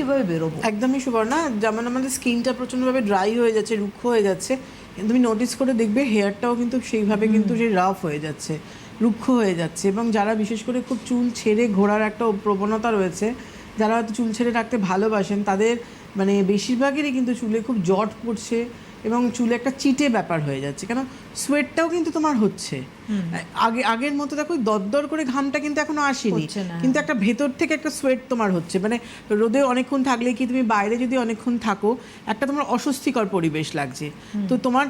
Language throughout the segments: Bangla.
কীভাবে বেরোবো? একদমই সুবর্ণা যেমন আমাদের স্কিনটা প্রচণ্ডভাবে ড্রাই হয়ে যাচ্ছে রুক্ষ হয়ে যাচ্ছে। তুমি নোটিস করে দেখবে হেয়ারটাও কিন্তু সেইভাবে কিন্তু যে রাফ হয়ে যাচ্ছে রুক্ষ হয়ে যাচ্ছে। এবং যারা বিশেষ করে খুব চুল ছেড়ে ঘোরার একটা প্রবণতা রয়েছে যারা হয়তো চুল ছেড়ে রাখতে ভালোবাসেন তাদের মানে বেশিরভাগেরই কিন্তু চুলে খুব জট পড়ছে। এবং চুলে একটা চিটে ব্যাপার হয়ে যাচ্ছে। কেন? সোয়েটটাও কিন্তু তোমার হচ্ছে। আগে আগের মতো দেখো দরদর করে ঘামটা কিন্তু এখনও আসেনি। কিন্তু একটা ভেতর থেকে একটা সোয়েট তোমার হচ্ছে। মানে রোদে অনেকক্ষণ থাকলে কি তুমি বাইরে যদি অনেকক্ষণ থাকো একটা তোমার অস্বস্তিকর পরিবেশ লাগছে। তো তোমার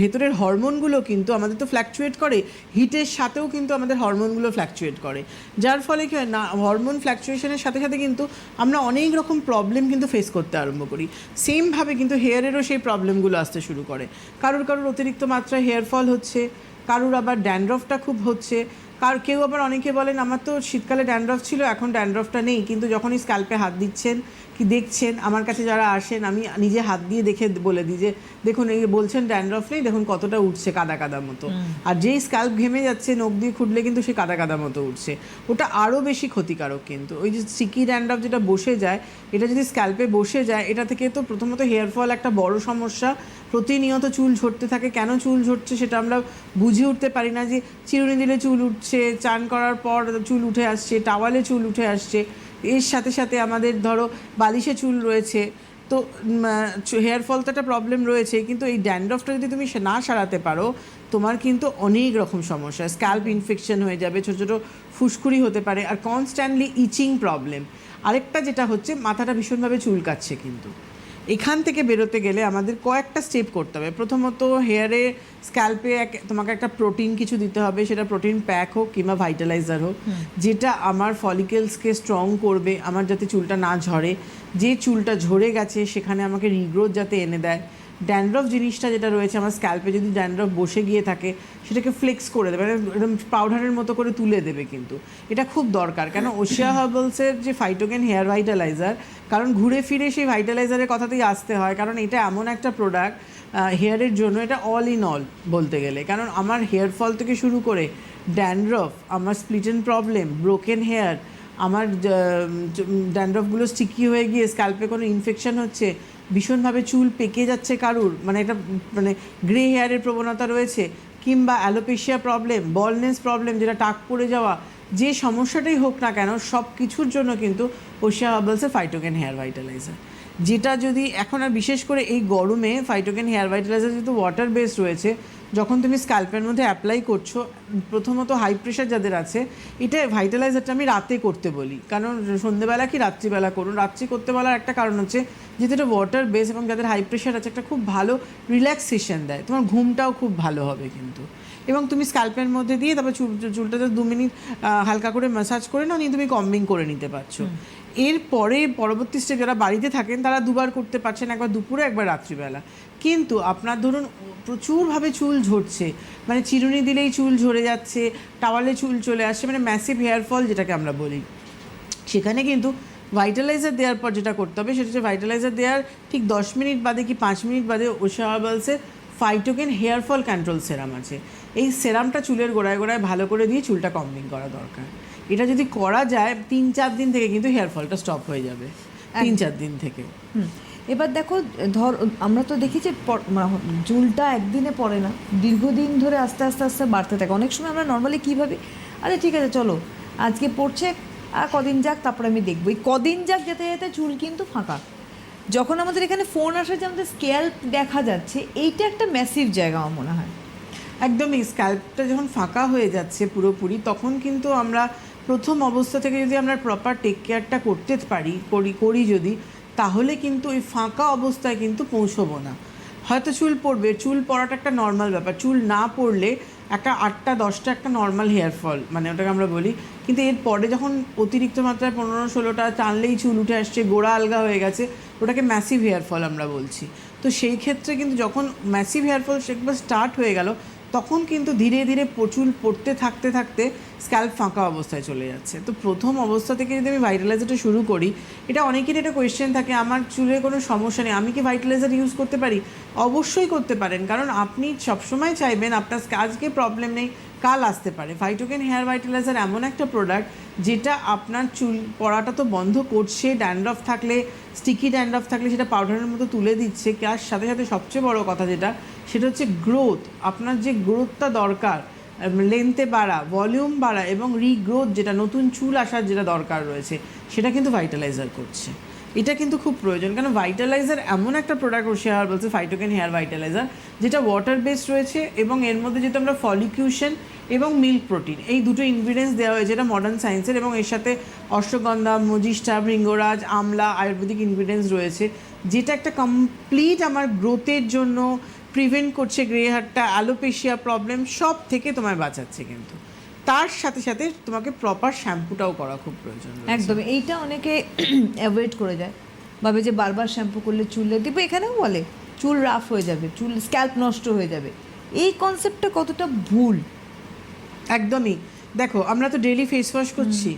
ভেতরের হরমোনগুলো কিন্তু আমাদের তো ফ্ল্যাকচুয়েট করে হিটের সাথেও কিন্তু আমাদের হরমোনগুলো ফ্ল্যাকচুয়েট করে। যার ফলে কি হয় না হরমোন ফ্ল্যাকচুয়েশনের সাথে সাথে কিন্তু আমরা অনেক রকম প্রবলেম কিন্তু ফেস করতে আরম্ভ করি। সেমভাবে কিন্তু হেয়ারেরও সেই প্রবলেমগুলো আসতে শুরু করে। কারোর কারোর অতিরিক্ত মাত্রায় হেয়ার ফল হচ্ছে, কারোর আবার ড্যান্ড্রফটা খুব হচ্ছে। কার কেউ আবার অনেকে বলেন, আমার তো শীতকালে ড্যান্ড্রফ ছিল, এখন ড্যান্ড্রফটা নেই। কিন্তু যখনই স্ক্যাল্পে হাত দিচ্ছেন কি দেখছেন? আমার কাছে যারা আসেন আমি নিজে হাত দিয়ে দেখে বলে দিই যে দেখুন এই বলছেন ড্যান্ড্রফ নেই দেখুন কতটা উঠছে কাদা কাদা মতো। আর যেই স্ক্যাল্প ঘেমে যাচ্ছে নখ দিয়ে খুঁটলে কিন্তু সে কাদা কাদা মতো উঠছে। ওটা আরও বেশি ক্ষতিকারক কিন্তু। ওই যে সিকি ড্যান্ড্রফ যেটা বসে যায় এটা যদি স্ক্যাল্পে বসে যায় এটা থেকে তো প্রথমত হেয়ার ফল একটা বড় সমস্যা। প্রতিনিয়ত চুল ঝরতে থাকে। কেন চুল ঝরছে সেটা আমরা বুঝে উঠতে পারি না যে চিরুনি দিলে চুল উঠছে চান করার পর চুল উঠে আসছে টাওয়ালে চুল উঠে আসছে। এর সাথে সাথে আমাদের ধরো বালিশে চুল রয়েছে, তো হেয়ার ফল তো একটা প্রবলেম রয়েছে, কিন্তু এই ড্যান্ড্রফটা যদি তুমি না সারাতে পারো, তোমার কিন্তু অনেক রকম সমস্যা। স্ক্যাল্প ইনফেকশন হয়ে যাবে, ছোটো ছোটো ফুসকুড়ি হতে পারে, আর কনস্ট্যান্টলি ইচিং প্রবলেম আরেকটা যেটা হচ্ছে, মাথাটা ভীষণভাবে চুলকাচ্ছে কিন্তু। এখান থেকে বেরোতে গেলে আমাদের কয়েকটা স্টেপ করতে হবে। প্রথমত হেয়ারে স্ক্যাল্পে এক তোমাকে একটা প্রোটিন কিছু দিতে হবে। সেটা প্রোটিন প্যাক হোক কিংবা ভাইটালাইজার হোক। যেটা আমার ফলিকেলসকে স্ট্রং করবে আমার যাতে চুলটা না ঝরে। যে চুলটা ঝরে গেছে সেখানে আমাকে রিগ্রোথ যাতে এনে দেয়। ড্যান্ড্রফ জিনিসটা যেটা রয়েছে, আমার স্ক্যাল্পে যদি ড্যান্ড্রফ বসে গিয়ে থাকে, সেটাকে ফ্লেক্স করে দেবে মানে একদম পাউডারের মতো করে তুলে দেবে কিন্তু। এটা খুব দরকার, কেন ওশিয়া হার্বালসের যে ফাইটোগেন হেয়ার ভাইটালাইজার কারণ ঘুরে ফিরে সেই ভাইটালাইজারের কথাতেই আসতে হয়, কারণ এটা এমন একটা প্রোডাক্ট হেয়ারের জন্য এটা অল ইন অল বলতে গেলে। কারণ আমার হেয়ার ফল থেকে শুরু করে ড্যান্ড্রফ আমার স্প্লিটেন প্রবলেম ব্রোকেন হেয়ার আমার ড্যান্ড্রফগুলো স্টিকি হয়ে গিয়ে স্ক্যাল্পে কোনো ইনফেকশন হচ্ছে ভীষণভাবে চুল পেকে যাচ্ছে কারুর। মানে একটা মানে গ্রে হেয়ারের প্রবণতা রয়েছে, কিংবা অ্যালোপেশিয়া প্রবলেম বলনেস প্রবলেম যেটা টাক পড়ে যাওয়া, যে সমস্যাটাই হোক না কেন সব কিছুর জন্য কিন্তু ওশিয়া হার্বালসের ফাইটোকেন হেয়ার ভাইটালাইজার যেটা যদি এখন আর বিশেষ করে এই গরমে ফাইটোকেন হেয়ার ভাইটালাইজার যেহেতু ওয়াটার বেস রয়েছে, যখন তুমি স্ক্যাল্পের মধ্যে অ্যাপ্লাই করছ, প্রথমত হাই প্রেশার যাদের আছে, এটা ভাইটালাইজারটা আমি রাতে করতে বলি। কারণ সন্ধেবেলা কি রাত্রিবেলা করুন? রাত্রি করতে বলার একটা কারণ হচ্ছে, যেহেতু এটা ওয়াটার বেস এবং যাদের হাই প্রেশার আছে, একটা খুব ভালো রিল্যাক্সেশন দেয়। তোমার ঘুমটাও খুব ভালো হবে কিন্তু। এবং তুমি স্ক্যাল্পের মধ্যে দিয়ে তারপর চুল চুলটাতে দু মিনিট হালকা করে ম্যাসাজ করে নাও, নিয়ে তুমি কম্বিং করে নিতে পারছ। এরপরে পরবর্তী স্টেপ যারা বাড়িতে থাকেন, তারা দুবার করতে পারছেন একবার দুপুরে, একবার রাত্রিবেলা। কিন্তু আপনার ধরুন, প্রচুরভাবে চুল ঝরছে। মানে চিরুনি দিলেই চুল ঝরে যাচ্ছে, টাওয়ালে চুল চলে আসছে মানে ম্যাসিভ হেয়ার ফল যেটাকে আমরা বলি। সেখানে কিন্তু ভাইটালাইজার দেওয়ার পর যেটা করতে হবে, সেটা হচ্ছে ভাইটালাইজার দেওয়ার ঠিক দশ মিনিট বাদে কি পাঁচ মিনিট বাদে ওশা হার্বালসের ফাইটোকেন হেয়ার ফল কন্ট্রোল সেরাম আছে। এই সেরামটা চুলের গোড়ায় গোড়ায় ভালো করে দিয়ে চুলটা কম্বিং করা দরকার। এটা যদি করা যায় তিন চার দিন থেকে কিন্তু হেয়ার ফলটা স্টপ হয়ে যাবে। তিন চার দিন থেকে। এবার দেখো ধর আমরা তো দেখি যে পর- চুলটা একদিনে পড়ে না। দীর্ঘদিন ধরে আস্তে আস্তে আস্তে বাড়তে থাকে। অনেক সময় আমরা নর্মালি কী ভাবি? আরে ঠিক আছে চলো। আজকে পড়ছে আর কদিন যাক তারপরে আমি দেখব। এই কদিন যাক যেতে যেতে চুল কিন্তু ফাঁকা। যখন আমাদের এখানে ফোন আসে যে আমাদের স্ক্যাল্প দেখা যাচ্ছে, এইটা একটা ম্যাসিভ জায়গা আমার মনে হয়। একদমই স্ক্যাল্পটা যখন ফাঁকা হয়ে যাচ্ছে পুরোপুরি, তখন কিন্তু আমরা প্রথম অবস্থা থেকে যদি আমরা প্রপার টেক কেয়ারটা করতে পারি, করি করি যদি, তাহলে কিন্তু ওই ফাঁকা অবস্থায় কিন্তু পৌঁছবো না। হয়তো চুল পড়বে, চুল পড়াটা একটা নর্মাল ব্যাপার। চুল না পড়লে একটা আটটা, দশটা একটা নর্মাল হেয়ার ফল মানে ওটাকে আমরা বলি। কিন্তু এর পরে যখন অতিরিক্ত মাত্রায় পনেরো, ষোলোটা টানলেই চুল উঠে আসছে, গোড়া আলগা হয়ে গেছে ওটাকে ম্যাসিভ হেয়ার ফল আমরা বলছি। তো সেই ক্ষেত্রে কিন্তু যখন ম্যাসিভ হেয়ার ফল একবার স্টার্ট হয়ে গেল, তখন কিন্তু ধীরে ধীরে প্রচুর পড়তে থাকতে থাকতে স্ক্যাল্প ফাঁকা অবস্থায় চলে যাচ্ছে। তো প্রথম অবস্থা থেকে যদি আমি ভাইটালাইজারটা শুরু করি, এটা অনেকেরই একটা কোয়েশ্চেন থাকে, আমার চুলে কোনো সমস্যা নেই, আমি কি ভাইটালাইজার ইউজ করতে পারি? অবশ্যই করতে পারেন, কারণ আপনি সবসময় চাইবেন আপনার আজকে প্রবলেম নেই কাল আসতে পারে। ফাইটোকেন হেয়ার ভাইটালাইজার এমন একটা প্রোডাক্ট যেটা আপনার চুল পড়াটা তো বন্ধ করছে ড্যান্ড্রফ থাকলে স্টিকি ড্যান্ড্রফ থাকলে সেটা পাউডারের মতো তুলে দিচ্ছে। তার সাথে সাথে সবচেয়ে বড় কথা যেটা, সেটা হচ্ছে গ্রোথ আপনার যে গ্রোথটা দরকার লেন্থে বাড়া ভলিউম বাড়া এবং রিগ্রোথ যেটা, নতুন চুল আসার যেটা দরকার রয়েছে, সেটা কিন্তু ভাইটালাইজার করছে। এটা কিন্তু খুব প্রয়োজন কারণ ভাইটালাইজার এমন একটা প্রোডাক্ট হেয়ার বলছে ফাইটোকেন হেয়ার ভাইটালাইজার যেটা ওয়াটার বেসড রয়েছে এবং এর মধ্যে যেহেতু আমরা ফলিকিউশন এবং মিল্ক প্রোটিন এই দুটো ইনগ্রিডিয়েন্টস দেওয়া হয়েছে, এটা মডার্ন সায়েন্সের এবং এর সাথে অশ্বগন্ধা, মজিষ্টা ভৃঙ্গরাজ আমলা, আয়ুর্বেদিক ইনগ্রিডিয়েন্টস রয়েছে, যেটা একটা কমপ্লিট আমার গ্রোথের জন্য প্রিভেন্ট করছে গ্রে হারটা অ্যালোপেশিয়া প্রবলেম সব থেকে তোমায় বাঁচাচ্ছে কিন্তু। তার সাথে সাথে তোমাকে প্রপার শ্যাম্পুটাও করা খুব প্রয়োজন একদম এইটা অনেকে অ্যাভয়েড করে যায়। ভাবে যে বারবার শ্যাম্পু করলে চুলে দিব এখানেও বলে চুল রাফ হয়ে যাবে চুল স্ক্যাল্প নষ্ট হয়ে যাবে। এই কনসেপ্টটা কতটা ভুল? একদমই। দেখো আমরা তো ডেলি ফেস ওয়াশ করছি।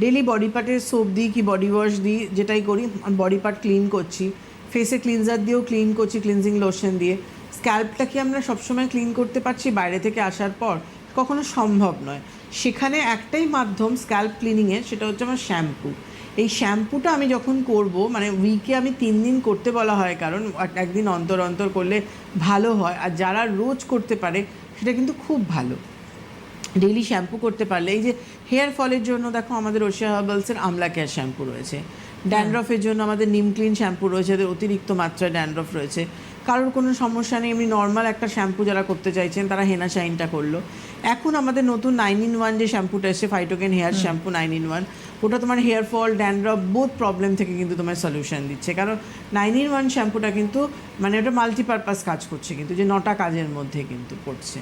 ডেলি বডি পার্টের সোপ দিই কি বডি ওয়াশ দিই যেটাই করি বডি পার্ট ক্লিন করছি। ফেসে ক্লিনজার দিয়েও ক্লিন করছি ক্লিনজিং লোশন দিয়ে। স্ক্যাল্পটা কি আমরা সবসময় ক্লিন করতে পারছি? বাইরে থেকে আসার পর। কখনো সম্ভব নয়। সেখানে একটাই মাধ্যম স্ক্যাল্প ক্লিনিংয়ের সেটা হচ্ছে আমার শ্যাম্পু এই শ্যাম্পুটা আমি যখন করব মানে উইকে আমি তিন দিন করতে বলা হয় কারণ একদিন অন্তর অন্তর করলে ভালো হয়। আর যারা রোজ করতে পারে সেটা কিন্তু খুব ভালো। ডেইলি শ্যাম্পু করতে পারলে এই যে হেয়ার ফলের জন্য দেখো আমাদের ওশিয়া হার্বালসের আমলা কেয়ার শ্যাম্পু রয়েছে। ড্যান্ড্রফের জন্য আমাদের নিম ক্লিন শ্যাম্পু রয়েছে এদের অতিরিক্ত মাত্রায় ড্যান্ড্রফ রয়েছে। কারোর কোনো সমস্যা নেই এমনি নর্মাল একটা শ্যাম্পু যারা করতে চাইছেন তারা হেনা শাইনটা করল। এখন আমাদের নতুন নাইন ইন ওয়ান যে শ্যাম্পুটা এসে Phytogen hair shampoo nine in one ওটা তোমার hair fall dandruff both problem থেকে কিন্তু তোমার সলিউশন দিচ্ছে। কারণ নাইন ইন ওয়ান শ্যাম্পুটা কিন্তু মানে ওটা মাল্টিপারপাস কাজ করছে কিন্তু যে নটা কাজের মধ্যে কিন্তু করছে।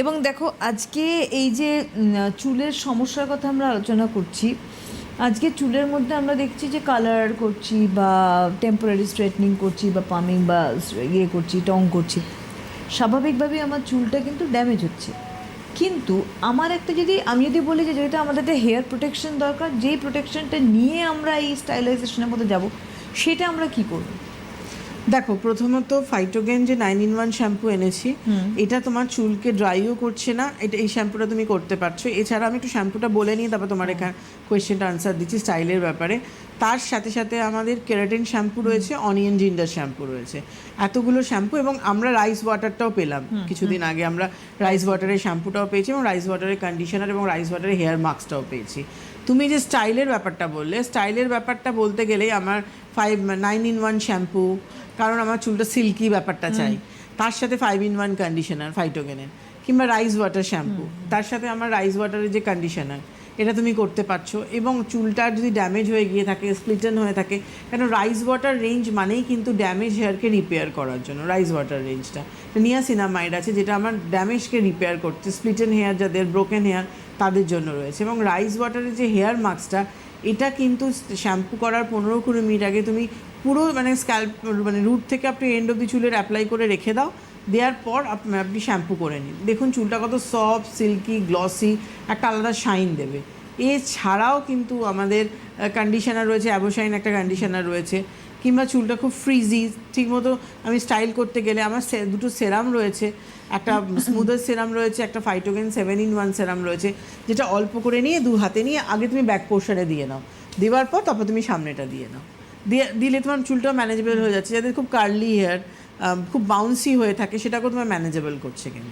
এবং দেখো আজকে এই যে চুলের সমস্যার কথা আমরা আলোচনা করছি আজকে চুলের মধ্যে আমরা দেখছি যে কালার করছি বা টেম্পোরারি স্ট্রেটনিং করছি বা পামিং বা ইয়ে করছি টং করছি। স্বাভাবিকভাবেই আমার চুলটা কিন্তু ড্যামেজ হচ্ছে। কিন্তু আমার একটা যদি, আমি যদি বলি যে যেটা আমাদের একটা হেয়ার প্রোটেকশন দরকার, যেই প্রোটেকশনটা নিয়ে আমরা এই স্টাইলাইজেশনের মধ্যে যাব, সেটা আমরা কি করব? দেখো প্রথমত ফাইটোগেন যে নাইন ইন ওয়ান শ্যাম্পু এনেছি এটা তোমার চুলকে ড্রাইও করছে না। এটা এই শ্যাম্পুটা তুমি করতে পারছ। এছাড়া আমি একটু শ্যাম্পুটা বলে নিয়ে তারপর তোমার এখানে কোয়েশ্চেনটা আনসার দিচ্ছি স্টাইলের ব্যাপারে। তার সাথে সাথে আমাদের কেরাটিন শ্যাম্পু রয়েছে অনিয়ন জিন্ডার শ্যাম্পু রয়েছে। এতগুলো শ্যাম্পু এবং আমরা রাইস ওয়াটারটাও পেলাম। কিছুদিন আগে আমরা রাইস ওয়াটারের শ্যাম্পুটাও পেয়েছি এবং রাইস ওয়াটারের কন্ডিশনার এবং রাইস ওয়াটারের হেয়ার মাস্কটাও পেয়েছি। তুমি যে স্টাইলের ব্যাপারটা বললে স্টাইলের ব্যাপারটা বলতে গেলেই আমার five nine in one shampoo কারণ আমার চুলটা সিল্কি ব্যাপারটা চাই। তার সাথে ফাইভ ইন ওয়ান কন্ডিশনার ফাইটোগেনের কিংবা রাইস ওয়াটার শ্যাম্পু তার সাথে আমার রাইস ওয়াটারের যে কন্ডিশনার এটা তুমি করতে পারছ। এবং চুলটা যদি ড্যামেজ হয়ে গিয়ে থাকে স্প্লিটন হয়ে থাকে কেন রাইস ওয়াটার রেঞ্জ মানেই কিন্তু ড্যামেজ হেয়ারকে রিপেয়ার করার জন্য রাইস ওয়াটার রেঞ্জটা নিয়া নিয়াসিনামাইড আছে যেটা আমার ড্যামেজকে রিপেয়ার করছে স্প্লিটেন হেয়ার যাদের ব্রোকেন হেয়ার তাদের জন্য রয়েছে। এবং রাইস ওয়াটারের যে হেয়ার মাস্কটা এটা কিন্তু শ্যাম্পু করার পনেরো কুড়ি মিনিট আগে তুমি পুরো মানে স্ক্যাল্প মানে রুট থেকে আপনি এন্ড অব্দি চুলের অ্যাপ্লাই করে রেখে দাও। দেওয়ার পর আপ- আপনি শ্যাম্পু করে নিন। দেখুন চুলটা কত সফট সিল্কি গ্লসি একটা আলাদা শাইন দেবে। এছাড়াও কিন্তু আমাদের কন্ডিশনার রয়েছে অ্যাবোশাইন একটা কন্ডিশনার রয়েছে, কিংবা চুলটা খুব ফ্রিজি ঠিকমতো আমি স্টাইল করতে গেলে আমার দুটো সেরাম রয়েছে, একটা স্মুদার সেরাম রয়েছে, একটা Phytogen seven in one serum রয়েছে, যেটা অল্প করে নিয়ে দু হাতে নিয়ে আগে তুমি ব্যাক পোর্শনে দিয়ে নাও। দেওয়ার পর তারপর তুমি সামনেটা দিয়ে নাও। দিয়ে দিলে তোমার চুলটা ম্যানেজেবল হয়ে যাচ্ছে। যাদের খুব কার্লি হেয়ার খুব বাউন্সি হয়ে থাকে, সেটাকেও তোমার ম্যানেজেবল করছে কিন্তু।